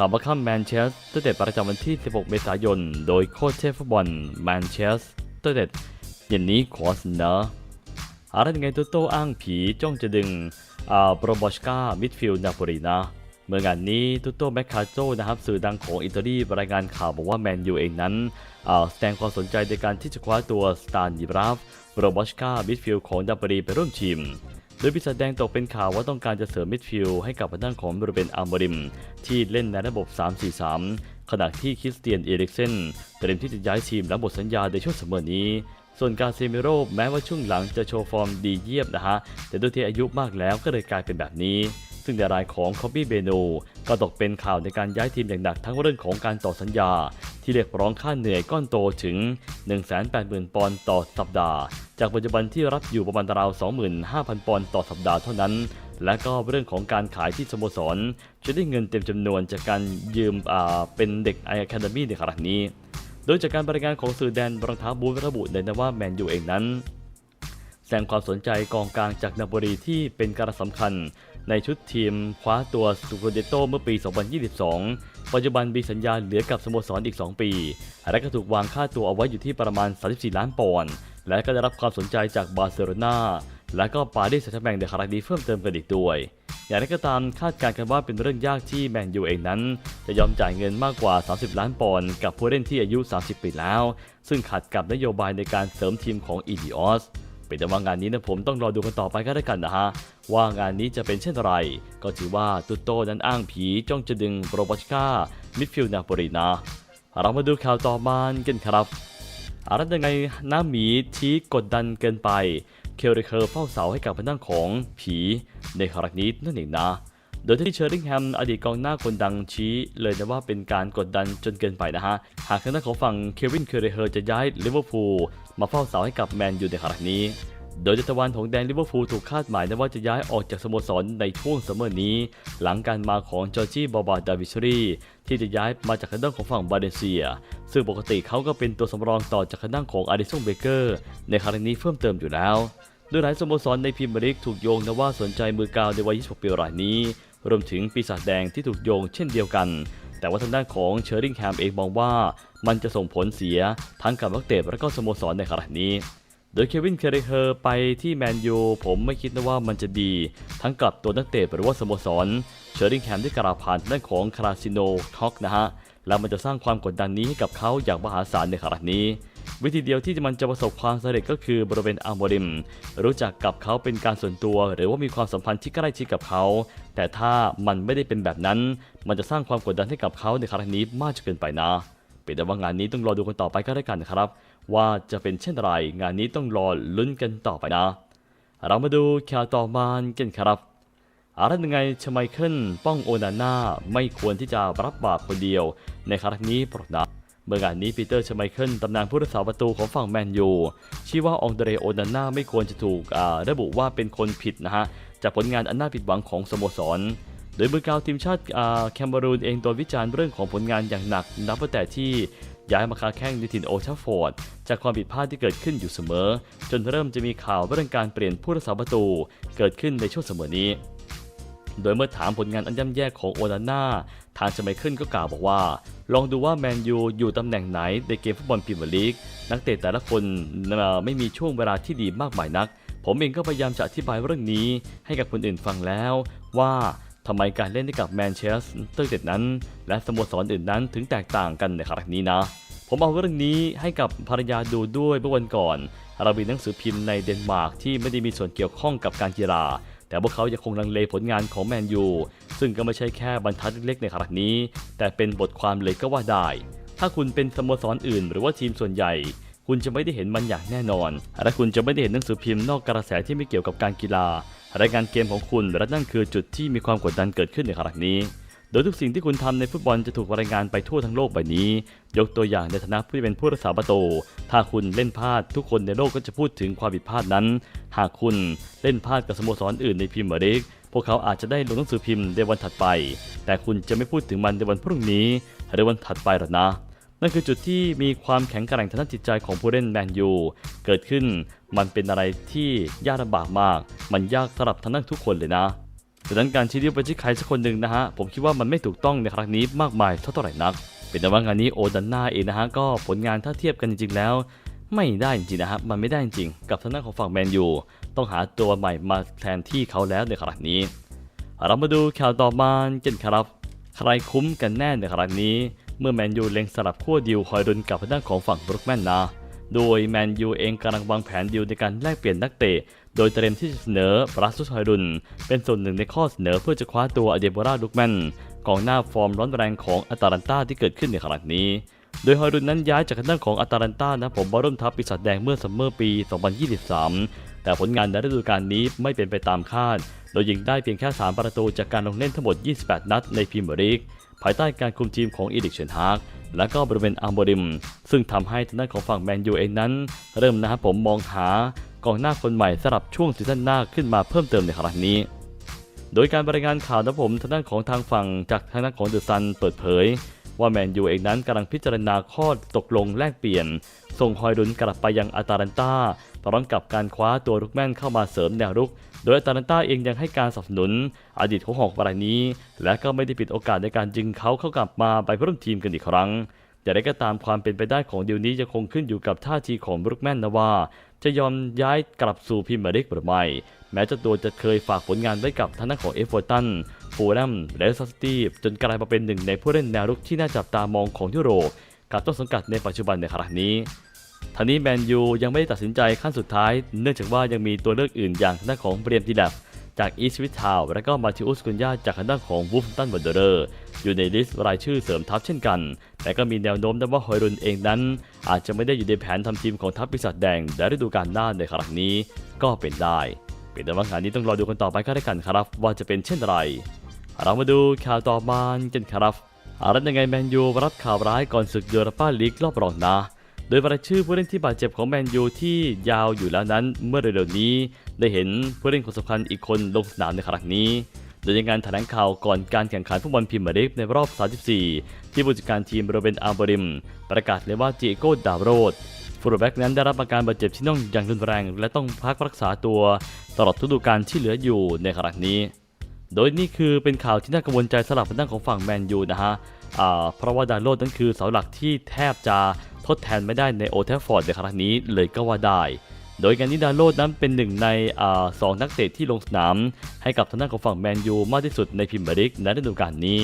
ข่าวบัคคัมแมนเชสเตอร์เด็ดประจำวันที่ 16 เมษายน โดยโค้ชเชฟฟุตบอลแมนเชสเตอร์เด็ดเย็นนี้ขอเสนออะไรยังไงตัวโตอ้างผีจ้องจะดึงอ่าโปรบอชกามิดฟิลด์นาโปลีนะ เมื่องานนี้ตุโตแมคคาโจนะครับสื่อดังของอิตาลีรายงานข่าวบอกว่าแมนยูเองนั้นอ่าแสดงความสนใจในการที่จะคว้าตัวสตานยิบราฟโรบอชกามิดฟิลด์ของนาโปลีไปร่วมทีม โดยปีศาจแดงตกเป็นข่าวว่าต้องการจะเสริมมิดฟิลด์ให้กับทางด้านของบริเวณอาร์มริม ที่เล่นในระบบ 3-4-3 ขณะที่คริสเตียนเอริกเซนเตรียมที่จะย้ายทีมและหมดสัญญาในช่วงเสมอนี้ ส่วนกาเซมิโร่แม้ว่าช่วงหลังจะโชว์ฟอร์มดีเยี่ยมนะฮะ แต่ด้วยที่อายุมากแล้วก็เลยกลายเป็นแบบนี้ซึ่งในรายของคอ b บี้เบโนก็ตกเป็นข่าวในการย้ายทีมอย่างหนักทั้งเรื่องของการต่อสัญญา ที่เรียกร้องค่าเหนื่อยก้อนโตถึง 180,000 ปอนด์ต่อสัปดาห์ จากปัจจุบันที่รับอยู่ประมาณราว 25,000 ปอนด์ต่อสัปดาห์เท่านั้น และก็เรื่องของการขายที่สโมสร จะได้เงินเต็มจำนวนจากการยืมเป็นเด็กไอแคาเดมี่ในครั้งนี้ โดยจากการบริการของสื่อแดนรองเท้าบูทระบุเลยนะว่าแมนยูเองนั้นแสดงความสนใจกองกลางจากนาโปลีที่เป็นการสำคัญ ในชุดทีมคว้าตัวสตูเดโตเมื่อปี 2022 ปัจจุบันมีสัญญาเหลือกับสโมสรอีก 2 ปี และก็ถูกวางค่าตัวเอาไว้อยู่ที่ประมาณ 34 ล้านปอนด์ และก็ได้รับความสนใจจากบาร์เซโลนาและก็ปารีสแซงต์แมงในครั้งนี้เพิ่มเติมกันอีกด้วย อย่างไรก็ตามคาดการณ์กันว่าเป็นเรื่องยากที่แมนยูเองนั้น จะยอมจ่ายเงินมากกว่า 30 ล้านปอนด์กับผู้เล่นที่อายุ 30 ปีแล้ว ซึ่งขัดกับนโยบายในการเสริมทีมของอีดิออสเป็นแต่ว่างานนี้นะผมต้องรอดูกันต่อไปก็ได้กันนะฮะ ว่างานนี้จะเป็นเช่นไร ก็ถือว่าตุโตนั้นอ้างผีจ้องจะดึงโรบอชกามิดฟิลด์นาโปลีนะเรามาดูข่าวต่อมากันครับ อะไรยังไงน้าหมีที่กดดันเกินไป เคลเรเคอร์เฝ้าเสาให้กับพนังของผีในครั้งนี้นั่นเองนะ โดยที่เชอร์ริงแฮมอดีตกองหน้าคนดังชี้เลยนะว่าเป็นการกดดันจนเกินไปนะฮะ หากทางด้านของฝั่งเควินเคอร์เรเฮอร์จะย้ายลิเวอร์พูลมาเฝ้าเสาให้กับแมนยูในครั้งนี้ โดยจัตวานของแดนลิเวอร์พูลถูกคาดหมายนะว่าจะย้ายออกจากสโมสรในช่วงซัมเมอร์นี้ หลังการมาของจอร์จีบอบาดาวิชรีที่จะย้ายมาจากทางด้านของฝั่งบาเลเซีย ซึ่งปกติเขาก็เป็นตัวสำรองต่อจากทางด้านของอาริสันเบเกอร์ ในครั้งนี้เพิ่มเติมอยู่แล้วโดยหลายสโมสรในพรีเมียร์ลีกถูกโยงนะว่าสนใจมือกาวในวัย 26 ปีรายนี้ รวมถึงปีศาจแดงที่ถูกโยงเช่นเดียวกัน แต่ว่าทางด้านของเชอร์ริงแฮมเองมองว่า มันจะส่งผลเสียทั้งกับนักเตะและก็สโมสรในขณะนี้ โดยเควินเคเรเฮอร์ไปที่แมนยูผมไม่คิดนะว่ามันจะดี ทั้งกับตัวนักเตะหรือว่าสโมสรเชอร์ริงแฮมได้กล่าวผ่านด้านของคาราซิโนท็อกนะฮะ แล้วมันจะสร้างความกดดันนี้ให้กับเขาอย่างมหาศาลในขณะนี้ วิธีเดียวที่มันจะประสบความสำเร็จก็คือบริเวณอาร์โมริม รู้จักกับเขาเป็นการส่วนตัว หรือว่ามีความสัมพันธ์ที่ใกล้ชิดกับเขา แต่ถ้ามันไม่ได้เป็นแบบนั้น มันจะสร้างความกดดันให้กับเขาในครั้งนี้มากจนเกินไปนะเป็นแต่ว่างานนี้ต้องรอดูกันต่อไปก็ได้กันนะครับ ว่าจะเป็นเช่นไร งานนี้ต้องรอลุ้นกันต่อไปนะ เรามาดูข่าวต่อมากันครับอะไรยังไงชไมเคิลป้องโอนาน่าไม่ควรที่จะรับบาปคนเดียว ในครั้งนี้ปรดนะเมื่องานนี้ปีเตอร์ชไมเคิลตำนานผู้รักษาประตูของฝั่งแมนยูชี้ว่าองเดเรโอนาน่าไม่ควรจะถูกระบุว่าเป็นคนผิดนะฮะจากผลงานอันน่าผิดหวังของสโมสร โดยมือกาวทีมชาติแคมเบรูนเองโดนวิจารณ์เรื่องของผลงานอย่างหนักนับตั้งแต่ที่ ย้ายมาค้าแข้งในถิ่นโอชัฟฟอร์ด จากความผิดพลาดที่เกิดขึ้นอยู่เสมอ จนเริ่มจะมีข่าวเรื่องการเปลี่ยนผู้รักษาประตู เกิดขึ้นในช่วงเสมอนี้ โดยเมื่อถามผลงานอันย่ำแย่ของโอนาน่าทางสมัยขึ้นก็กล่าวบอกว่า ลองดูว่าแมนยูอยู่ตำแหน่งไหนในเกมฟุตบอลพรีเมียร์ลีกนักเตะแต่ละคนไม่มีช่วงเวลาที่ดีมากมายนัก ผมเองก็พยายามจะอธิบายเรื่องนี้ให้กับคนอื่นฟังแล้วว่า ทำไมการเล่นให้กับแมนเชสเตอร์เด็ดนั้น และสโมสรอื่นนั้นถึงแตกต่างกันในครั้งนี้นะ ผมเอาเรื่องนี้ให้กับภรรยาดูด้วยเมื่อวันก่อน เรามีหนังสือพิมพ์ในเดนมาร์กที่ไม่ได้มีส่วนเกี่ยวข้องกับการกีฬาแต่พวกเขายังคงลังเลผลงานของแมนยู ซึ่งก็ไม่ใช่แค่บรรทัดเล็กๆในขณะนี้ แต่เป็นบทความเลยก็ว่าได้ ถ้าคุณเป็นสโมสรอื่น หรือว่าทีมส่วนใหญ่ คุณจะไม่ได้เห็นมันอย่างแน่นอน และคุณจะไม่ได้เห็นหนังสือพิมพ์นอกกระแสที่ไม่เกี่ยวกับการกีฬา รายการเกมของคุณและนั่นคือจุดที่มีความกดดันเกิดขึ้นในขณะนี้ โดยทุกสิ่งที่คุณทำในฟุตบอลจะถูกรายงานไปทั่วทั้งโลกใบนี้ ยกตัวอย่างในฐานะผู้เป็นผู้รักษาประตู ถ้าคุณเล่นพลาดทุกคนในโลกก็จะพูดถึงความผิดพลาดนั้น หากคุณเล่นพลาดกับสโมสรอื่นในพรีเมียร์ลีกพวกเขาอาจจะได้ลงหนังสือพิมพ์ในวันถัดไป แต่คุณจะไม่พูดถึงมันในวันพรุ่งนี้หรือวันถัดไปหรอกนะ นั่นคือจุดที่มีความแข็งแกร่งทางด้านจิตใจของผู้เล่นแมนยูเกิดขึ้นมันเป็นอะไรที่ยากลำบากมาก มันยากสำหรับทั้งนั้นทุกคนเลยนะดังนั้นการชี้นิ้วไปที่ใครสักคนหนึ่งนะฮะผมคิดว่ามันไม่ถูกต้องในครั้งนี้มากมายเท่าไหร่นัก เป็นแต่ว่างานนี้โอดันนาเองนะฮะก็ผลงานถ้าเทียบกันจริงๆแล้ว ไม่ได้จริงๆนะฮะมันไม่ได้จริงกับทางด้านของฝั่งแมนยูต้องหาตัวใหม่มาแทนที่เขาแล้วในครั้งนี้เรามาดูข่าวต่อมากันครับ ใครคุ้มกันแน่ในครั้งนี้ เมื่อแมนยูเล็งสลับขั้วดิวคอยรุนกับทางด้านของฝั่งบรุกแมนนะโดยแมนยูเองกำลังวางแผนดิวในการแลกเปลี่ยนนักเตะ โดยเตรียมที่จะเสนอบรัสซุสฮอยรุนเป็นส่วนหนึ่งในข้อเสนอเพื่อจะคว้าตัวอเดโบราลุกแมนกองหน้าฟอร์มร้อนแรงของอัตาลันตาที่เกิดขึ้นในครั้งนี้ โดยฮอยรุนนั้นย้ายจากทางด้านของอัตาลันตานะผมมาร่มทัพปีศาจแดงเมื่อซัมเมอร์ปี 2023 แต่ผลงานในฤดูกาลนี้ไม่เป็นไปตามคาด โดยยิงได้เพียงแค่ 3 ประตูจากการลงเล่นทั้งหมด 28 นัดในพรีเมียร์ลีกภายใต้การคุมทีมของอีดิกเชนฮากและก็บริเวณอัมโบริม ซึ่งทำให้ทางด้านของฝั่งแมนยูเองนั้น เริ่มนะครับผมมองหากองหน้าคนใหม่สำหรับช่วงซีซั่นหน้าขึ้นมาเพิ่มเติมในครั้งนี้ โดยการบรายงานข่าวนะผมทางด้านของทางฝั่งจากทางด้านของเดอะซันเปิดเผย ว่าแมนยูเองนั้นกำลังพิจารณาข้อตกลงแลกเปลี่ยน ส่งฮอยรุนกลับไปยังอาตาลันตาพร้อมกับการคว้าตัวรุกแม่นเข้ามาเสริมแนวรุก โดยอาตาลันตาเองยังให้การสนับสนุนอดีตของหอกรายนี้ และก็ไม่ได้ปิดโอกาสในการจึงเขาเข้ากลับมาไปร่วมทีมกันอีกครั้งแต่ได้ก็ตามความเป็นไปได้ของดีลนี้จะคงขึ้นอยู่กับท่าทีของบรุกแมนนะว่า จะยอมย้ายกลับสู่พรีเมียร์ลีกหรือไม่ แม้เจ้าตัวจะเคยฝากผลงานไว้กับทางด้านของเอฟเวอร์ตันฟูลแลมและซัสตี้จนกลายมาเป็นหนึ่งในผู้เล่นแนวรุกที่น่าจับตามองของยุโรปกับต้นสังกัดในปัจจุบันในครั้งนี้ ทางนี้แมนยูยังไม่ได้ตัดสินใจขั้นสุดท้าย เนื่องจากว่ายังมีตัวเลือกอื่นอย่างทางด้านของเบรียมดีแลฟจากอีสวิททาวและก็มาทิอุสกุนยาจากทางด้านของวูฟตันวันเดอร์อยู่ในลิสต์รายชื่อเสริมทัพเช่นกัน แต่ก็มีแนวโน้มนะว่าฮอยรุนเองนั้น อาจจะไม่ได้อยู่ในแผนทำทีมของทัพปีศาจแดงในฤดูกาลหน้าในครั้งนี้ก็เป็นได้เป็นแต่ว่างานนี้ต้องรอดูกันต่อไปก็ได้กันครับ ว่าจะเป็นเช่นไร เรามาดูข่าวต่อมากันครับอารัตยังไงแมนยูรับข่าวร้ายก่อนศึกยูโรปาลีกรอบรองนะ โดยรายชื่อผู้เล่นที่บาดเจ็บของแมนยูที่ยาวอยู่แล้วนั้น เมื่อเร็วๆนี้ ได้เห็นผู้เล่นคนสำคัญอีกคนลงสนามในครั้งนี้ โดยในงานแถลงข่าวก่อนการแข่งขันฟุตบอลพรีเมียร์ลีกในรอบ 34 ที่ผู้จัดการทีมโรเบนอาร์บริม ประกาศเลยว่าจิโก้ดาวโรดฟูลแบ็กนั้นได้รับอาการบาดเจ็บที่น่องอย่างรุนแรง และต้องพักรักษาตัวตลอดฤดูกาลที่เหลืออยู่ในครั้งนี้ โดยนี่คือเป็นข่าวที่น่ากังวลใจสำหรับทางด้านของฝั่งแมนยูนะฮะอ่าเพราะว่าดาโรดนั้นคือเสาหลักที่แทบจะ ทดแทนไม่ได้ในโอเทฟฟอร์ดในครั้งนี้เลยก็ว่าได้ โดยการนี้ดาโรดนั้นเป็นหนึ่งในอสองนักเตะที่ลงสนาม ให้กับทางด้านของฝั่งแมนยูมากที่สุดในพรีเมียร์ลีกในฤดูกาลนี้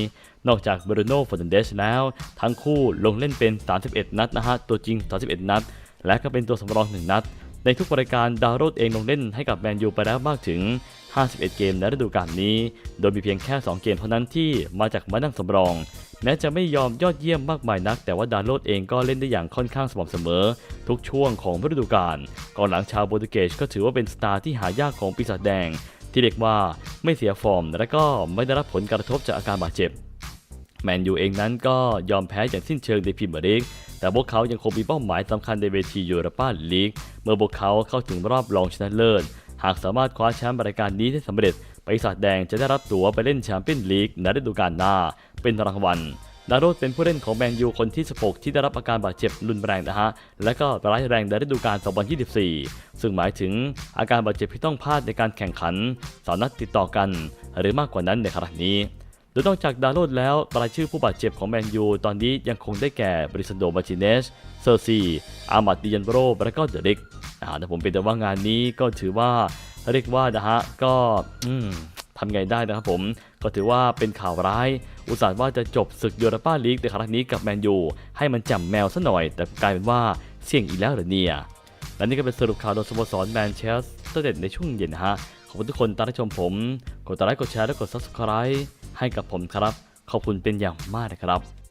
นอกจากเบรโน่ฟอร์นันเดสแล้ว ทั้งคู่ลงเล่นเป็น 31 นัดนะฮะตัวจริง 31 นัด และก็เป็นตัวสำรอง 1 นัด ในทุกรายการดาโรดเองลงเล่นให้กับแมนยูไปแล้วมากถึง 51 เกมในฤดูกาลนี้ โดยมีเพียงแค่ 2 เกมเท่านั้นที่มาจากมานั่งสำรอง แม้จะไม่ยอมยอดเยี่ยมมากมายนัก แต่ว่าดาโรดเองก็เล่นได้อย่างค่อนข้างสม่ำเสมอ ทุกช่วงของฤดูกาลก่องหลังชาวโปรตุเกสก็ถือว่าเป็นสตาร์ที่หายากของปีศาจแดง ที่เรียกว่าไม่เสียฟอร์ม และก็ไม่ได้รับผลกระทบจากอาการบาดเจ็บแมนยูเองนั้นก็ยอมแพ้อย่างสิ้นเชิงในพรีเมียร์ลีก แต่พวกเขายังคงมีเป้าหมายสำคัญในเวทียูโรปาลีก เมื่อพวกเขาเข้าถึงรอบรองชนะเลิศ หากสามารถคว้าแชมป์รายการนี้ได้สำเร็จปีศาจแดงจะได้รับตั๋วไปเล่นแชมเปี้ยนลีกในฤดูกาลหน้า เป็นรางวัลดาโรดเป็นผู้เล่นของแมนยูคนที่ 16 ที่ได้รับอาการบาดเจ็บรุนแรงนะฮะ และก็ร้ายแรงในฤดูกาล 2024 ซึ่งหมายถึงอาการบาดเจ็บที่ต้องพลาดในการแข่งขันสองนัดติดต่อกัน หรือมากกว่านั้นในครั้งนี้ โดยนอกจากดาโรดแล้วรายชื่อผู้บาดเจ็บของแมนยูตอนนี้ยังคงได้แก่บริสันโดมาร์ติเนส เซอร์ซี อามัดดิยันโบรและก็เดริกอ่าแต่ผมเป็นแต่ว่างานนี้ก็ถือว่าเรียกว่านะฮะก็ทำไงได้นะครับผม ก็ถือว่าเป็นข่าวร้าย อุตส่าห์ว่าจะจบศึกยูโรปาลีกในครั้งนี้กับแมนยูให้มันจำแมวซะหน่อย แต่กลายเป็นว่าเสี่ยงอีกแล้วเหรอเนี่ย และนี่ก็เป็นสรุปข่าวโดยสโมสรแมนเชสเตอร์เด็ดในช่วงเย็นนะฮะ ขอบคุณทุกคนที่รับชมผมกดไลค์กดแชร์และกด subscribe ให้กับผมครับ ขอบคุณเป็นอย่างมากนะครับ